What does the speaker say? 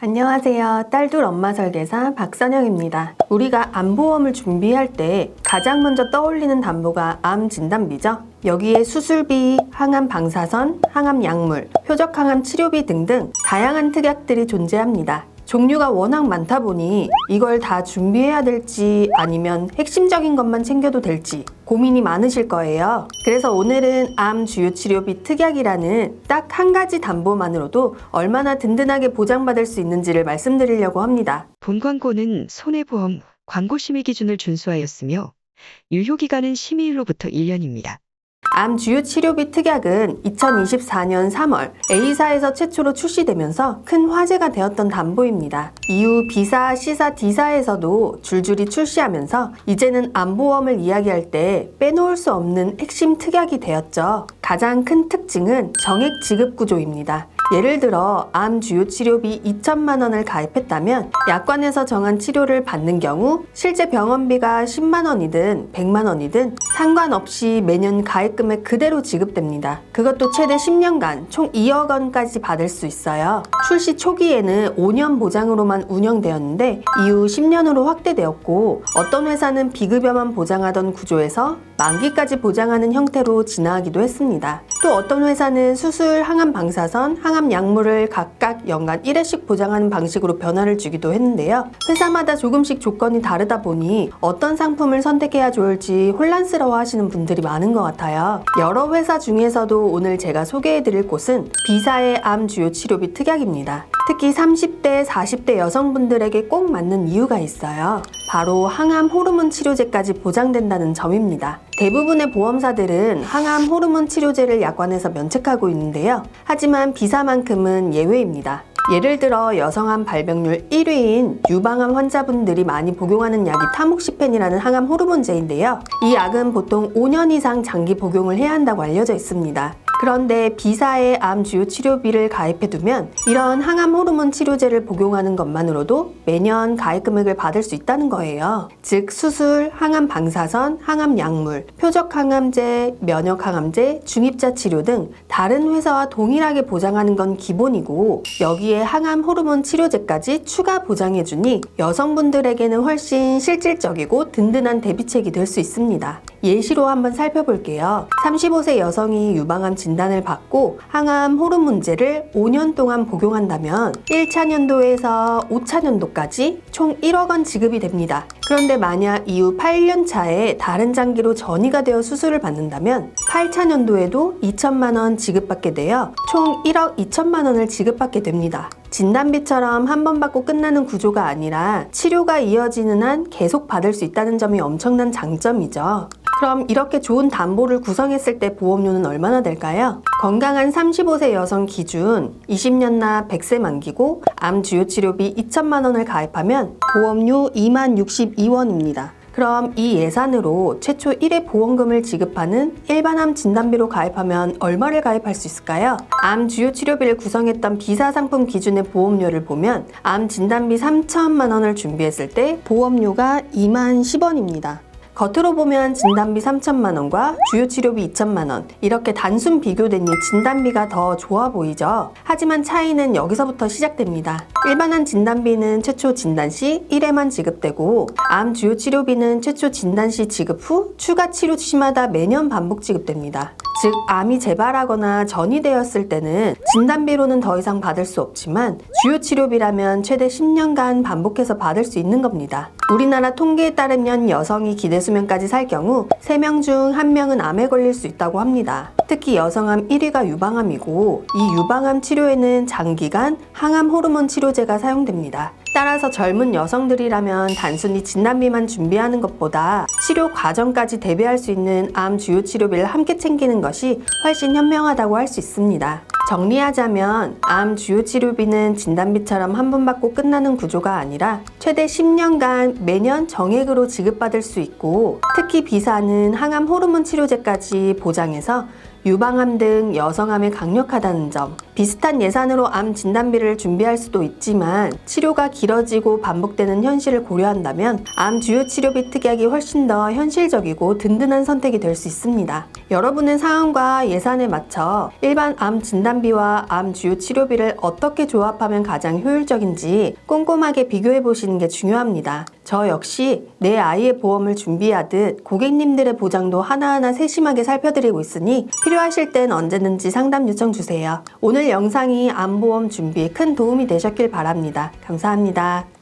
안녕하세요. 딸둘 엄마 설계사 박선영입니다. 우리가 암보험을 준비할 때 가장 먼저 떠올리는 담보가 암 진단비죠. 여기에 수술비, 항암 방사선, 항암 약물, 표적 항암 치료비 등등 다양한 특약들이 존재합니다. 종류가 워낙 많다 보니 이걸 다 준비해야 될지 아니면 핵심적인 것만 챙겨도 될지 고민이 많으실 거예요. 그래서 오늘은 암 주요 치료비 특약이라는 딱 한 가지 담보만으로도 얼마나 든든하게 보장받을 수 있는지를 말씀드리려고 합니다. 본 광고는 손해보험 광고 심의 기준을 준수하였으며 유효 기간은 심의일로부터 1년입니다. 암 주요 치료비 특약은 2024년 3월 A사에서 최초로 출시되면서 큰 화제가 되었던 담보입니다. 이후 B사, C사, D사에서도 줄줄이 출시하면서 이제는 암보험을 이야기할 때 빼놓을 수 없는 핵심 특약이 되었죠. 가장 큰 특징은 정액 지급 구조입니다. 예를 들어 암 주요 치료비 2천만 원을 가입했다면 약관에서 정한 치료를 받는 경우 실제 병원비가 10만 원이든 100만 원이든 상관없이 매년 가입 금액 그대로 지급됩니다. 그것도 최대 10년간 총 2억 원까지 받을 수 있어요. 출시 초기에는 5년 보장으로만 운영되었는데 이후 10년으로 확대되었고 어떤 회사는 비급여만 보장하던 구조에서 만기까지 보장하는 형태로 진화하기도 했습니다. 또 어떤 회사는 수술, 항암 방사선, 항암 약물을 각각 연간 1회씩 보장하는 방식으로 변화를 주기도 했는데요. 회사마다 조금씩 조건이 다르다 보니 어떤 상품을 선택해야 좋을지 혼란스러워 하시는 분들이 많은 것 같아요. 여러 회사 중에서도 오늘 제가 소개해 드릴 곳은 B사의 암 주요 치료비 특약입니다. 특히 30대, 40대 여성분들에게 꼭 맞는 이유가 있어요. 바로 항암 호르몬 치료제까지 보장된다는 점입니다. 대부분의 보험사들은 항암 호르몬 치료제를 약관에서 면책하고 있는데요. 하지만 B사만큼은 예외입니다. 예를 들어 여성암 발병률 1위인 유방암 환자분들이 많이 복용하는 약이 타목시펜이라는 항암 호르몬제인데요. 이 약은 보통 5년 이상 장기 복용을 해야 한다고 알려져 있습니다. 그런데 B사의 암 주요 치료비를 가입해두면 이런 항암 호르몬 치료제를 복용하는 것만으로도 매년 가입 금액을 받을 수 있다는 거예요. 즉 수술, 항암 방사선, 항암 약물, 표적 항암제, 면역 항암제, 중입자 치료 등 다른 회사와 동일하게 보장하는 건 기본이고 여기에 항암 호르몬 치료제까지 추가 보장해주니 여성분들에게는 훨씬 실질적이고 든든한 대비책이 될 수 있습니다. 예시로 한번 살펴볼게요. 35세 여성이 유방암 진단을 받고 항암 호르몬제를 5년 동안 복용한다면 1차 년도에서 5차 년도까지 총 1억 원 지급이 됩니다. 그런데 만약 이후 8년 차에 다른 장기로 전이가 되어 수술을 받는다면 8차 년도에도 2천만 원 지급받게 되어 총 1억 2천만 원을 지급받게 됩니다. 진단비처럼 한 번 받고 끝나는 구조가 아니라 치료가 이어지는 한 계속 받을 수 있다는 점이 엄청난 장점이죠. 그럼 이렇게 좋은 담보를 구성했을 때 보험료는 얼마나 될까요? 건강한 35세 여성 기준 20년 나 100세 만기고 암 주요 치료비 2천만 원을 가입하면 보험료 2만 62원입니다. 그럼 이 예산으로 최초 1회 보험금을 지급하는 일반암 진단비로 가입하면 얼마를 가입할 수 있을까요? 암 주요 치료비를 구성했던 비사 상품 기준의 보험료를 보면 암 진단비 3천만 원을 준비했을 때 보험료가 2만 10원입니다. 겉으로 보면 진단비 3천만 원과 주요 치료비 2천만 원 이렇게 단순 비교되니 진단비가 더 좋아 보이죠. 하지만 차이는 여기서부터 시작됩니다. 일반한 진단비는 최초 진단 시 1회만 지급되고 암 주요 치료비는 최초 진단 시 지급 후 추가 치료 시마다 매년 반복 지급됩니다. 즉 암이 재발하거나 전이되었을 때는 진단비로는 더 이상 받을 수 없지만 주요 치료비라면 최대 10년간 반복해서 받을 수 있는 겁니다. 우리나라 통계에 따르면 여성이 기대 수 명까지 살 경우 3명 중 1명은 암에 걸릴 수 있다고 합니다. 특히 여성암 1위가 유방암이고 이 유방암 치료에는 장기간 항암 호르몬 치료제가 사용됩니다. 따라서 젊은 여성들이라면 단순히 진단비만 준비하는 것보다 치료 과정까지 대비할 수 있는 암 주요 치료비를 함께 챙기는 것이 훨씬 현명하다고 할 수 있습니다. 정리하자면 암 주요 치료비는 진단비처럼 한 번 받고 끝나는 구조가 아니라 최대 10년간 매년 정액으로 지급받을 수 있고 특히 비사는 항암 호르몬 치료제까지 보장해서 유방암 등 여성암에 강력하다는 점. 비슷한 예산으로 암 진단비를 준비할 수도 있지만 치료가 길어지고 반복되는 현실을 고려한다면 암 주요 치료비 특약이 훨씬 더 현실적이고 든든한 선택이 될 수 있습니다. 여러분의 상황과 예산에 맞춰 일반 암 진단비와 암 주요 치료비를 어떻게 조합하면 가장 효율적인지 꼼꼼하게 비교해 보시는 게 중요합니다. 저 역시 내 아이의 보험을 준비하듯 고객님들의 보장도 하나하나 세심하게 살펴드리고 있으니 필요하실 땐 언제든지 상담 요청 주세요. 오늘 영상이 암보험 준비에 큰 도움이 되셨길 바랍니다. 감사합니다.